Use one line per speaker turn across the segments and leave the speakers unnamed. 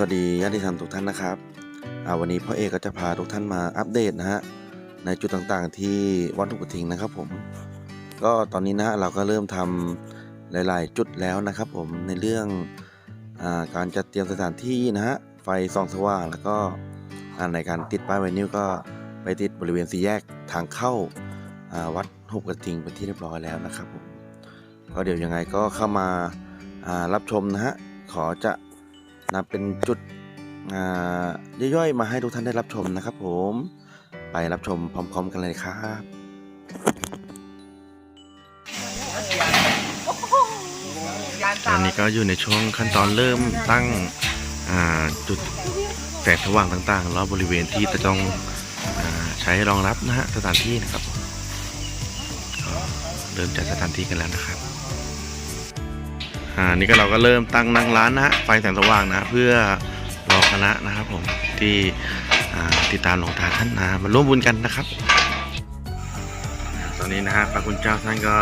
วัสดีญาติธรรมทุกท่านนะครับวันนี้พ่อเอกก็จะพาทุกท่านมาอัปเดตนะฮะในจุดต่างๆที่วัดหลวงปู่ทิงนะครับผมก็ตอนนี้นะฮะเราก็เริ่มทำหลายๆ จุดแล้วนะครับผมในเรื่องอาการจัดเตรียมสถานที่นะฮะไฟส่องสว่างแล้วก็ในการติดป้ายไวนิวก็ไปติดบริเวณสี่แยกทางเข้าาวัดหบกระทิงเป็นที่เรียบร้อยแล้วนะครับผมก็เดี๋ยวยังไงก็เข้ามาารับชมนะฮะขอจะ นะเป็นจุดย่อยๆ มาให้ทุกท่านได้รับชมนะครับ ผมไปรับชมพร้อม ๆ กันเลยครับตอนนี้ก็อยู่ในช่วงขั้นตอนเริ่มตั้งจุดแสงสว่างต่างๆรอบบริเวณที่จะต้องอใช้รองรับนะฮะสถานที่นะครับเริ่มจัดสถานที่กันแล้วนะครับ อ่านี่ก็เราก็เริ่มตั้งนั่งร้านนะฮะไฟแสงสว่างนะเพื่อรอคณะนะครับผมที่ติดตามหลวงตาท่านนะมาร่วมบุญกันนะครับ ตอนนี้นะฮะพระคุณเจ้าท่านก็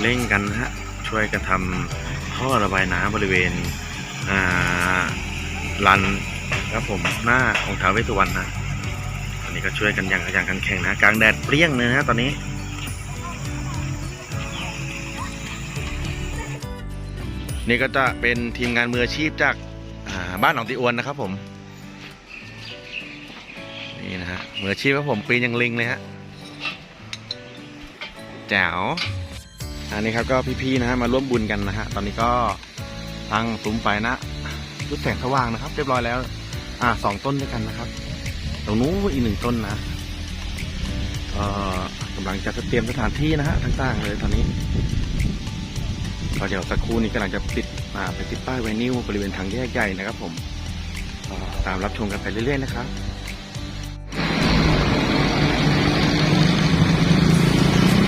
เร่งกันนะฮะช่วยกันทำท่อระบายน้ำบริเวณอ่าลันครับผมหน้าองค์ท้าวเวสสุวรรณนะอันนี้ก็ช่วยกันอย่างขยันขันแข็งนะกลางแดดเปรี้ยงเลยนะฮะตอนนี้ นี่ก็จะเป็นทีมงานมืออาชีพจากาบ้านหนองติอวนนะครับผมนี่นะฮะมืออาชีพครับผมปีนยังลิงเลยฮะแจ๋วอันนี้ครับก็พี่ๆนะฮะมาร่วมบุญกันนะฮะตอนนี้ก็ตั้งซุ้มไฟนะชุดแสงสว่างนะครับ เรียบร้อยแล้ว อ่าสองต้นด้วยกันนะครับ ตรงนู้นอีกหนึ่งต้นนะกำลังจะเตรียมสถานที่นะฮะต่างๆเลยตอนนี้ ก็เดี๋ยวสักครู่นี้กำลังจะติดอ่าไปติดป้ายไวนิวบริเวณทางแยกใหญ่นะครับ ผมตามรับชมกันไปเรื่อยๆนะครับ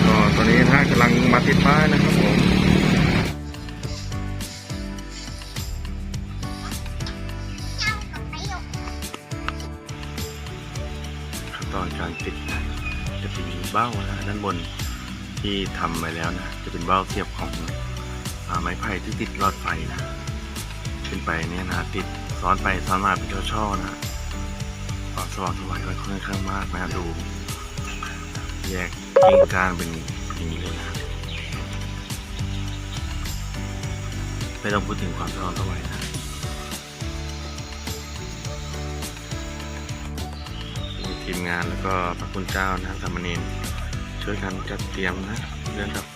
ก็ตอนนี้ท่ากำลังมาติดป้ายนะครับผมขั้นตอนการติดนะจะเป็นเบ้านะด้านบนที่ทำไปแล้วนะ จะเป็นเบ้าเทียบของ ไม้ไผ่ที่ติดหลอดไฟนะขึ้นไปเนี่ยนะติดซ้อนไปซ้อนมาเป็นช่อๆนะความสว่างสวายก็ค่อนข้างมากนะดู แยกกิ่งก้านเป็นอย่างนี้เลยนะไม่ต้องพูดถึงความสว่างสวายนะมีทีมงานแล้วก็พระคุณเจ้านะสามเณรช่วยกันจัดเตรียมนะเรื่องกับ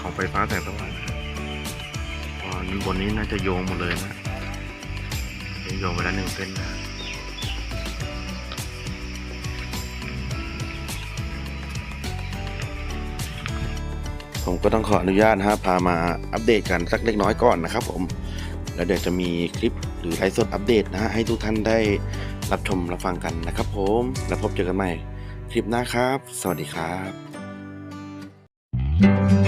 ของไฟฟ้าแสงสว่าง นนี้น่าจะโยงหมดเลยนะโยงไปแล้วหนึ่งเส้นนะผมก็ต้องขออนุญาตฮะพามาอัปเดตกันสักเล็กน้อยก่อนนะครับผม แล้วเดี๋ยวจะมีคลิปหรือไลฟ์สดอัปเดตนะฮะให้ทุกท่านได้รับชมรับฟังกันนะครับผม แล้วพบเจอกันใหม่ คลิปหน้าครับ สวัสดีครับ